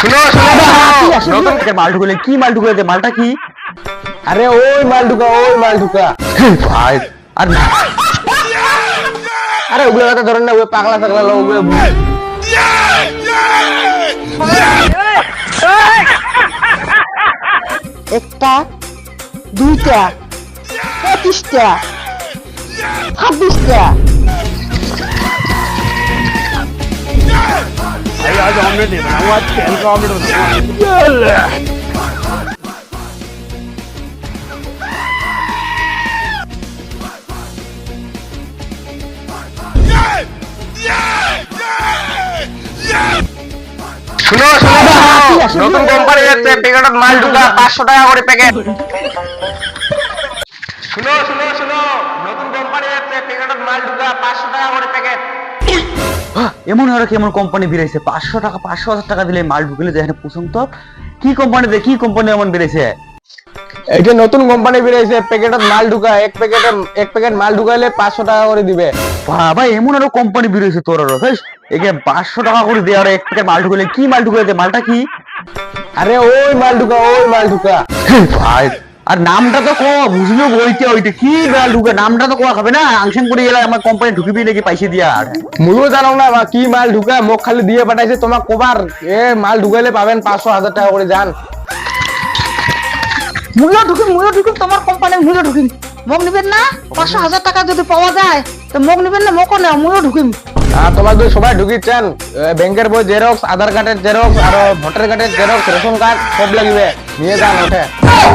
শুনো শুনো নতুন একটা মাল ঢুকলে কি মাল ঢুকলে মালটা কি? আরে ওই মাল ঢুকা ওই মাল ঢুকা। ভাই আর আরে ওগুলো কথা ধরেন না ওই পাগলা পাগলা লোক ওগুলো একটা দুইটা পঁচিশটা ছাব্বিশটা। শুনো শুনো নতুন কোম্পানি যাচ্ছে প্যাকেটত মাল ঢুকা পাঁচশো টাকা করে প্যাকেট শুনো শুনো শুনো নতুন কোম্পানি যাচ্ছে প্যাকেটত মাল ঢুকা পাঁচশো টাকা করে প্যাকেট এমন আর কেমন কোম্পানি বেরিয়েছে পাঁচশো টাকা পাঁচশো হাজার টাকা দিলে মাল ঢুকলে যেখানে পছন্দ কি কোম্পানি দে কি কোম্পানি এমন বেরিয়েছে এটা নতুন কোম্পানি বেরিয়েছে প্যাকেটত মাল ঢুকা এক প্যাকেট এক প্যাকেট মাল ঢুকাইলে পাঁচশো টাকা করে দিবে। বাবা এমন আরও কোম্পানি বেরিয়েছে তোর আরও একে পাঁচশো টাকা করে দেওয়ার এক প্যাকেট মাল ঢুকলে কি মাল ঢুকলে দে মালটা কি? আরে ওই মাল ঢুকা ওই মাল ঢুকা। ভাই। আর নামটা তো কো বুঝলো বইতে ওইটা। কি মাল ঢুকে নামটা তো কোয়া খাবে না? আংশন করে গেলে আমার কোম্পানি ঢুকিবি নাকি পয়সা দিয়া আর। মুইও জানো না বা কি মাল ঢুকা মোক খালি দিয়ে পাঠাইছে তোমার কবার? এ মাল ঢুকাইলে পাবেন পাঁচশো হাজার টাকা করে যান মূল্য ঢুকিম মূল্য ঢুকিম তোমার কোম্পানির মূল্য ঢুকিম মোক নিবেন না? পাঁচশো হাজার টাকা যদি পাওয়া যায় তো মোক নিবেন না মোকও নেও মূল্য ঢুকিম আর তোমার যদি সবাই ঢুকিচ্ছেন ব্যাংকের বই জেরক্স আধার কার্ডের জেরক্স আর ভোটার কার্ডের জেরক্স রেশন কার্ড সব লাগবে। নিয়ে যান ওঠে।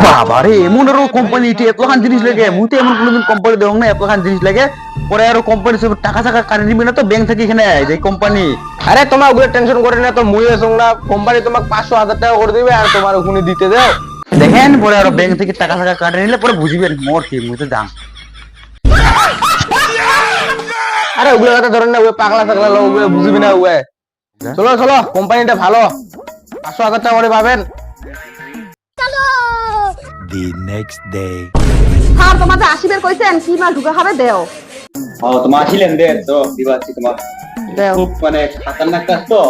বাবা রে এমন আরও কোম্পানি এটা এতখান জিনিস লাগে। মুই তো এমন কোনোদিন কোম্পানি না এতখান জিনিস লাগে। পরে আরও কোম্পানি সব টাকা টাকা কাটে নিবি না তো ব্যাংক থেকে এখানে যে কোম্পানি আরে তোমার ওগুলো টেনশন করে না তো মুই এসং না কোম্পানি তোমাকে পাঁচশো হাজার টাকা করে দিবে আর তোমার ওখানে দিতে দাও। দেখেন পরে আরও ব্যাংক থেকে টাকা টাকা কাটে নিলে পরে বুঝবেন মোর কি মুই তো দাম আরে ওগুলো কথা ধরেন না ওই পাগলা পাগলা লোক ওগুলো বুঝবি না ওগুলো। চলো চলো কোম্পানিটা ভালো। পাঁচশো হাজার টাকা করে পাবেন দি নেক্সট ডে স্যার তোমার যে আসিবের কইছেন কি মাল ঢুকা হবে দেও। ও তোমার আসিলেন দে তো দিবাচ্ছি তোমার? দেও। খুব মানে খাতারনাক কাজ তো।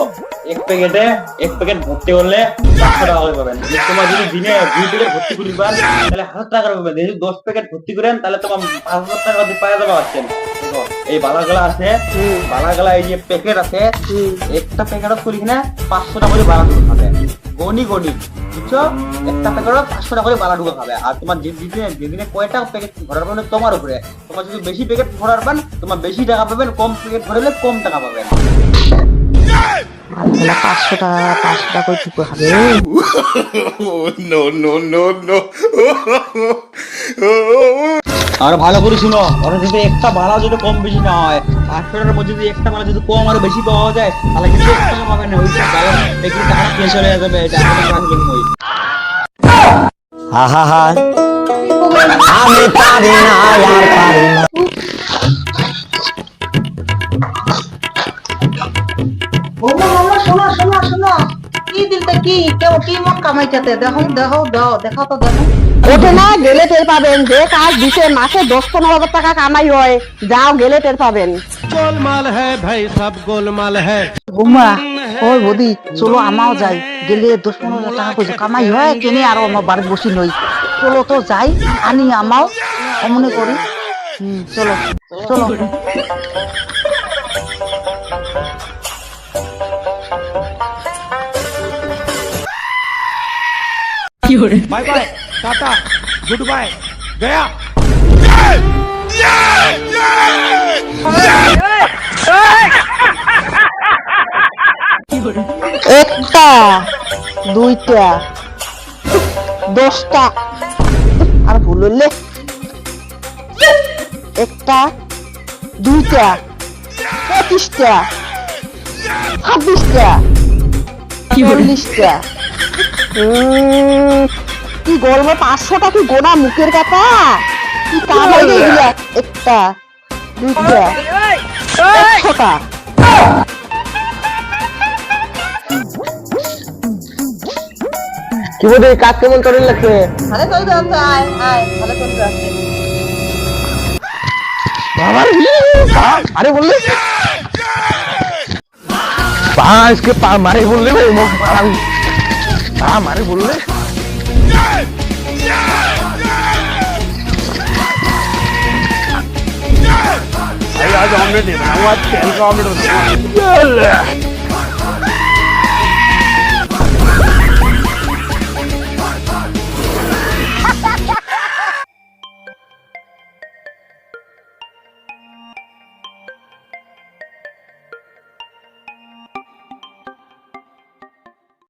এক প্যাকেটে এক প্যাকেট ভর্তি করলে পাঁচশো টাকা করে পাবেন। তোমার যদি দিনে দুই প্যাকেট ভর্তি করিবার তাহলে হাজার টাকা করে পাবেন যদি দশ প্যাকেট ভর্তি করেন তাহলে তোমার পাঁচ হাজার টাকা দিয়ে পাওয়া যাবে পাচ্ছেন দেখো এই বালাগালা আছে বালাগালা এই যে প্যাকেট আছে একটা প্যাকেটত করি কিনা পাঁচশো টাকা করে বালা ঢুকা খাবে গনি গনি বুঝছ? একটা প্যাকেটত পাঁচশো টাকা করে বালা ঢুকা খাবে আর তোমার যে দিনে যেদিনে কয়টা প্যাকেট ভরার পাবেন তোমার উপরে। তোমার যদি বেশি প্যাকেট ভরার পান তোমার বেশি টাকা পাবেন কম প্যাকেট ভরালে কম টাকা পাবেন। তাহলে পাঁচশো টাকা পাঁচশো টাকা করে হবে আর ভালো করে শুনো ওরা যদি একটা ভাড়া যদি কম বেশি না হয় আটশোটার মধ্যে যদি একটা ভাড়া যদি কম আর বেশি পাওয়া যায় তাহলে কিন্তু এক টাকা পাবেন না ওই ভাড়া দেখি টাকা শেষ হয়ে যাবে এটা ha. আমি পারি না আর পারি না। কি কেউ কি মন কামাইতেছে? দেখো দেখো দাও দেখো তো দেখো। ওঠে না গেলে টের পাবেন যে কাজ দিছে মাসে দশ পনেরো হাজার টাকা কামাই হয়। যাও গেলে টের পাবেন। গোলমাল হ্যায় ভাই সব গোলমাল হ্যায় ঘুমা ও বদি চলো আমাও যাই। গেলে দশ পনেরো হাজার টাকা কইছো কামাই হয় কেনে আরও আমার বাড়িতে বসি নই। চলো তো যাই আনি আমাও অমনে করি। চলো চলো। Bye bye tata good bye Gaya একটা দুইটা দশটা। আর ভুল হলে একটা দুইটা পঁচিশটা ছাব্বিশটা চল্লিশটা। কি গরমে পাঁচশোটা কি গোনা মুখের কথা? কি কাম হয়ে গেল একটা দুইটা একশোটা। কি বলি কাজ কেমন করে লাগছে? ভালো করে আয় আয় ভালো করে আরে বললে পা আজকে পা মারে বললে ভাই હા મારે બોલ ને आज ऑमलेट देना हूँ आज पहल का ऑमलेट होता है